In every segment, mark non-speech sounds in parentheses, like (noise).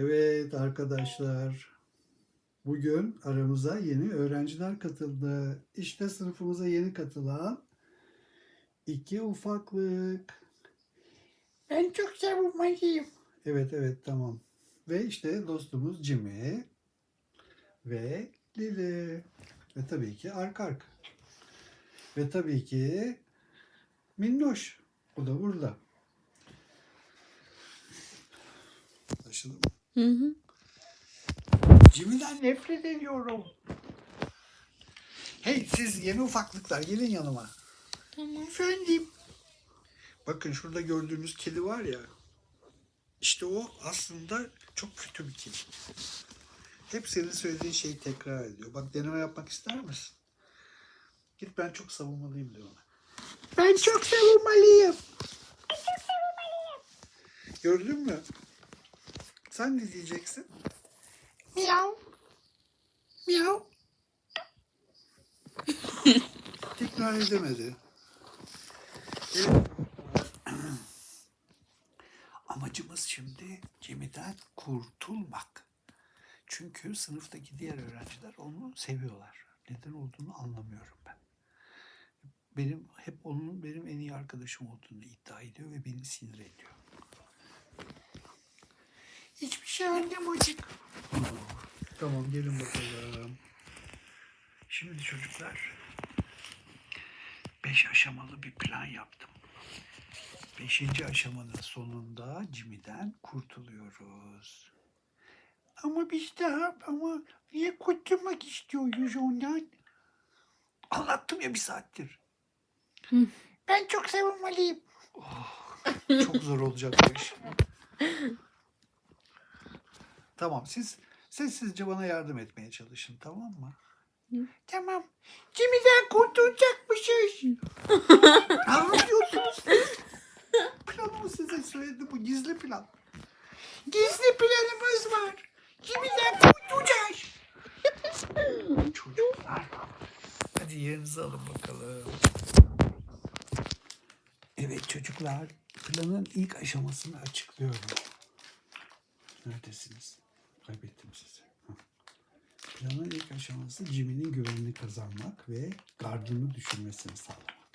Evet arkadaşlar. Bugün aramıza yeni öğrenciler katıldı. İşte sınıfımıza yeni katılan iki ufaklık. Ben çok savunmalıyım. Evet evet tamam. Ve işte dostumuz Jimmy ve Lili. Ve tabii ki Ark Ark. Ve tabii ki Minnoş. Bu da burada. Anlaşıldı mı? Hı hı. Jimmy'den nefret ediyorum. Hey siz yeni ufaklıklar gelin yanıma. Tamam. Efendim. Bakın şurada gördüğünüz kedi var ya. İşte o aslında çok kötü bir kedi. Hep senin söylediğin şeyi tekrar ediyor. Bak deneme yapmak ister misin? Git ben çok savunmalıyım de ona. Ben çok savunmalıyım. Gördün mü? Sen ne diyeceksin? Miau. Miau. (laughs) Tekrar edemedi. Evet. (clears throat) Amacımız şimdi Cem'den kurtulmak. Çünkü sınıftaki diğer öğrenciler onu seviyorlar. Neden olduğunu anlamıyorum ben. Benim hep onun benim en iyi arkadaşım olduğunu iddia ediyor ve beni sinir ediyor. Hiçbir şey anlamadık. Tamam gelin bakalım. Şimdi çocuklar beş aşamalı bir plan yaptım. Beşinci aşamanın sonunda Jimmy'den kurtuluyoruz. Ama biz daha ama niye kurtulmak istiyoruz ondan? Anlattım ya bir saattir. Ben çok savunmalıyım. (laughs) Çok zor olacak bu iş. Tamam siz sessizce bana yardım etmeye çalışın tamam mı? Tamam. Jimmy'den kurtulacakmışız. (laughs) Ne yapıyorsunuz siz? Planımı size söyledim bu gizli plan. Gizli planımız var. Jimmy'den kurtulacağız. (laughs) Çocuklar. Hadi yerinizi alın bakalım. Evet çocuklar. Planın ilk aşamasını açıklıyorum. Neredesiniz? Kaybettim sizi. Planın ilk aşaması Jimmy'nin güvenini kazanmak ve gardını düşürmesini sağlamak.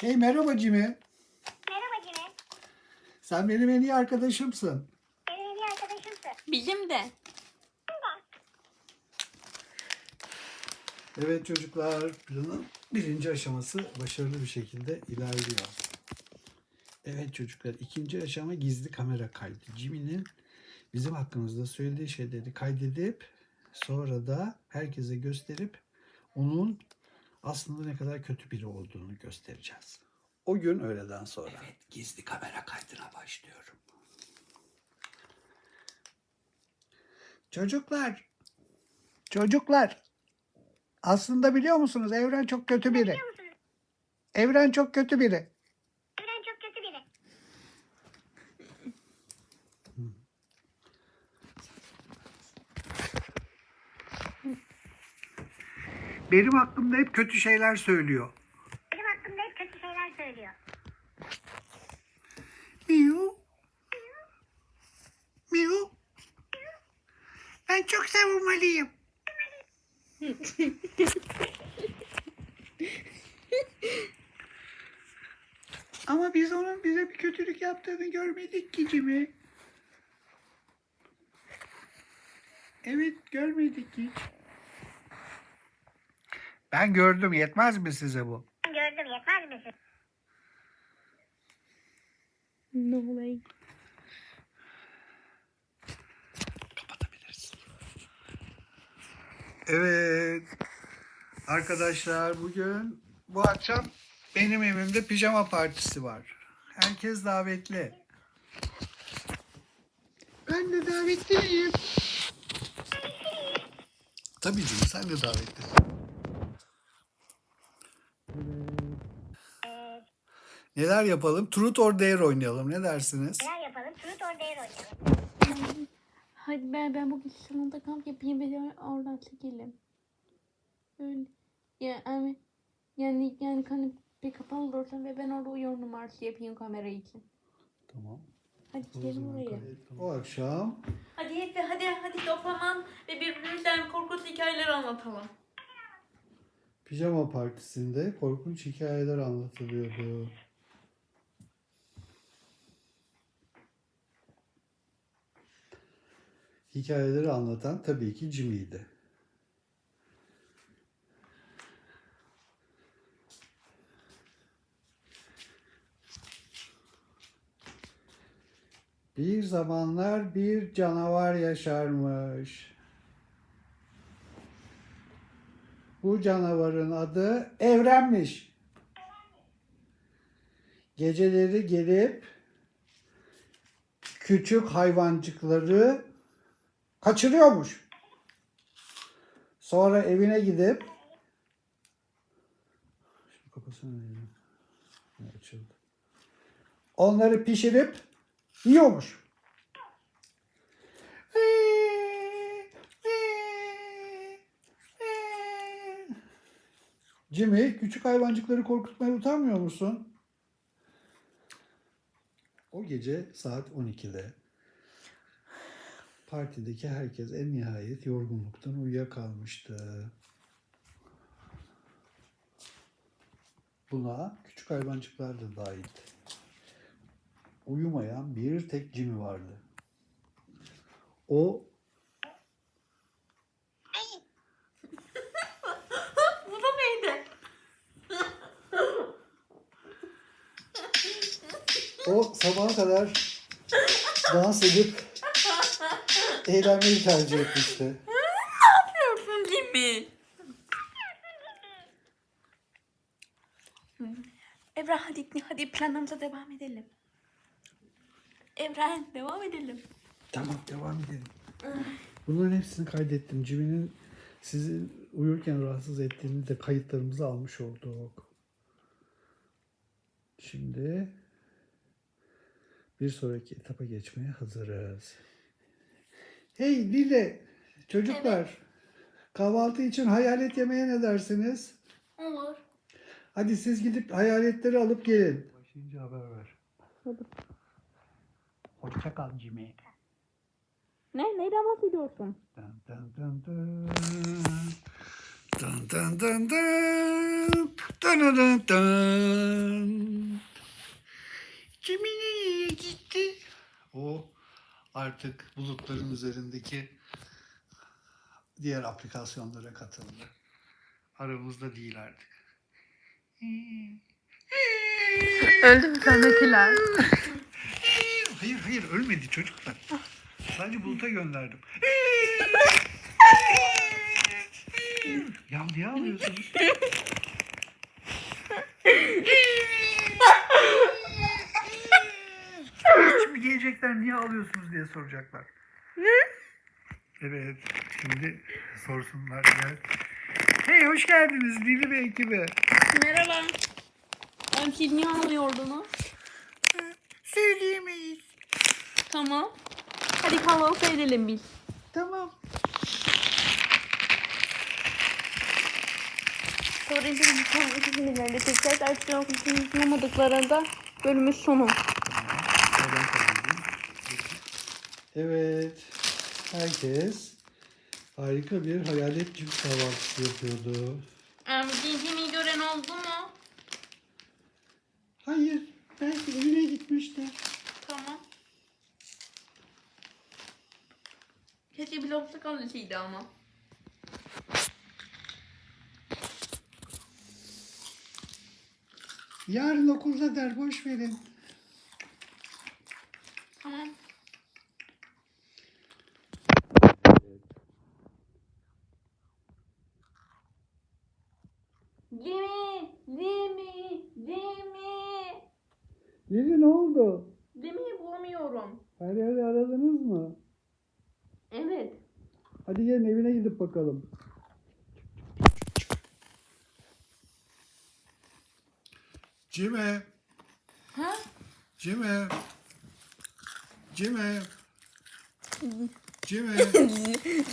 Hey merhaba Jimmy. Merhaba Cemil. Sen benim en iyi arkadaşımsın. Benim en iyi arkadaşımsın. Bizim de. Evet çocuklar, planın birinci aşaması başarılı bir şekilde ilerliyor. Evet çocuklar, ikinci aşama gizli kamera kaydı. Jimmy'nin bizim hakkımızda söylediği şeyleri kaydedip sonra da herkese gösterip onun aslında ne kadar kötü biri olduğunu göstereceğiz. O gün öğleden sonra. Evet, gizli kamera kaydına başlıyorum. Çocuklar, çocuklar, aslında biliyor musunuz Evren çok kötü biri. Evren çok kötü biri. Evren çok kötü biri. Benim hakkımda hep kötü şeyler söylüyor. Benim hakkımda hep kötü şeyler söylüyor. Miu. Miu. Ben çok savunmalıyım. Ama biz onun bize bir kötülük yaptığını görmedik ki Jimmy. Evet görmedik hiç. Ben gördüm yetmez mi size bu? Gördüm yetmez misin? No way. Kapatabiliriz. Evet. Arkadaşlar bugün bu akşam benim evimde pijama partisi var. Herkes davetli. Ben de davetliyim. Tabii canım sen de davetlisin. Neler yapalım? Truth or Dare oynayalım. Ne dersiniz? Neler yapalım? Truth or Dare oynayalım. Hadi ben, ben bugün salonda kamp yapayım ve de oradan çekelim. Öyle. Yani, yani, yani kanepe kapalı dursun ve ben orada uyuyor numarası yapayım kamera için. Tamam. Hadi gidelim oraya. O akşam Hadi hep hadi hadi toplamam ve birbirimizden korkunç hikayeler anlatalım. pijama partisinde korkunç hikayeler anlatılıyordu. Hikayeleri anlatan tabii ki Jimmy'ydi. Bir zamanlar bir canavar yaşarmış. Bu canavarın adı Evrenmiş. Geceleri gelip küçük hayvancıkları kaçırıyormuş. Sonra evine gidip. Onları pişirip yiyormuş. Jimmy, küçük hayvancıkları korkutmaya utanmıyor musun? O gece saat 12'de partideki herkes en nihayet yorgunluktan uyuyakalmıştı. Buna küçük hayvancıklar da dahildi. Uyumayan bir tek Jimmy vardı. O (laughs) Bu da neydi? O sabaha kadar dans edip eğlenmeyi tercih etmişti. Yapıyorsun değil mi? Ebra hadi hadi planlarımıza devam edelim. Ebra devam edelim. Tamam devam edelim. Bunların hepsini kaydettim. Jimmy'nin sizi uyurken rahatsız ettiğini de kayıtlarımızı almış olduk. Şimdi bir sonraki etapa geçmeye hazırız. Hey Lile, çocuklar. Kahvaltı için hayalet yemeye ne dersiniz? Olur. Hadi siz gidip hayaletleri alıp gelin. Başlayınca haber ver. Hoşça kal Jimmy. Ne? Neyden bahsediyorsun? Dun dun dun. Dun dun dun dun. Dun dun dun dun. Jimmy nereye gitti? O artık bulutların üzerindeki diğer aplikasyonlara katıldı. Aramızda değil artık. Öldü mü sendekiler? Hayır hayır ölmedi çocuklar. Sadece buluta gönderdim. ya niye ağlıyorsunuz? Şimdi gelecekler niye ağlıyorsunuz diye soracaklar. Evet şimdi sorsunlar. Gel. Hey hoş geldiniz Lili ve ekibi. Merhaba. Ben niye ağlıyordunuz? Söyleyemeyiz. Tamam. Hadi kahvaltı edelim biz. Tamam. Sonra bir sonraki filmlerinde tekrar aksiyon filmi sunamadıklarında bölümün sonu. Evet. Herkes harika bir hayalet cips kahvaltısı yapıyordu. Um, Cinci'mi gören oldu mu? Hayır. Belki evine gitmiştir. Tamam. Keşke blokta kalışıydı ama. Yarın okulda der boş verin. Tamam. Jimmy! Jimmy! Jimmy! Lili ne oldu? Jimmy'yi bulamıyorum. Her yerde aradınız mı? Evet. Hadi gelin evine gidip bakalım. Cime, Ha? Cime, Cime, Cime, (laughs)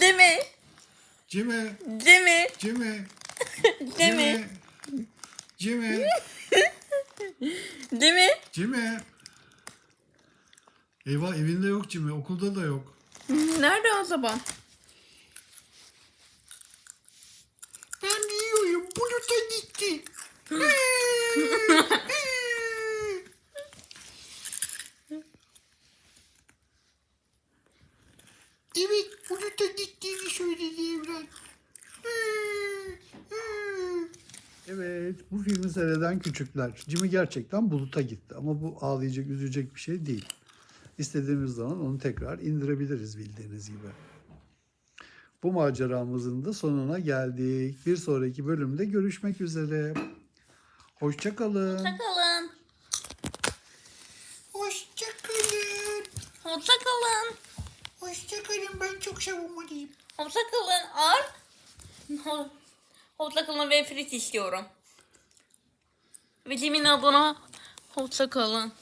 Jimmy! Cime, Jimmy! Cime, Jimmy! Cime, (laughs) Jimmy! Cime. Eyvah evinde yok Jimmy. Okulda da yok. Nerede o zaman? Ben biliyorum. Buluta gitti. (laughs) evet buluta gittiğini söyledi Evren. Evet bu filmi seyreden küçükler. Jimmy gerçekten buluta gitti. Ama bu ağlayacak, üzülecek bir şey değil. İstediğimiz zaman onu tekrar indirebiliriz bildiğiniz gibi. Bu maceramızın da sonuna geldik. Bir sonraki bölümde görüşmek üzere. Hoşçakalın. Hoşçakalın. Hoşçakalın. Hoşçakalın. Hoşçakalın. Ben çok savunmalıyım. Hoşçakalın. Ar. Hoşçakalın ve frit istiyorum. Ve Cem'in adına hoşçakalın.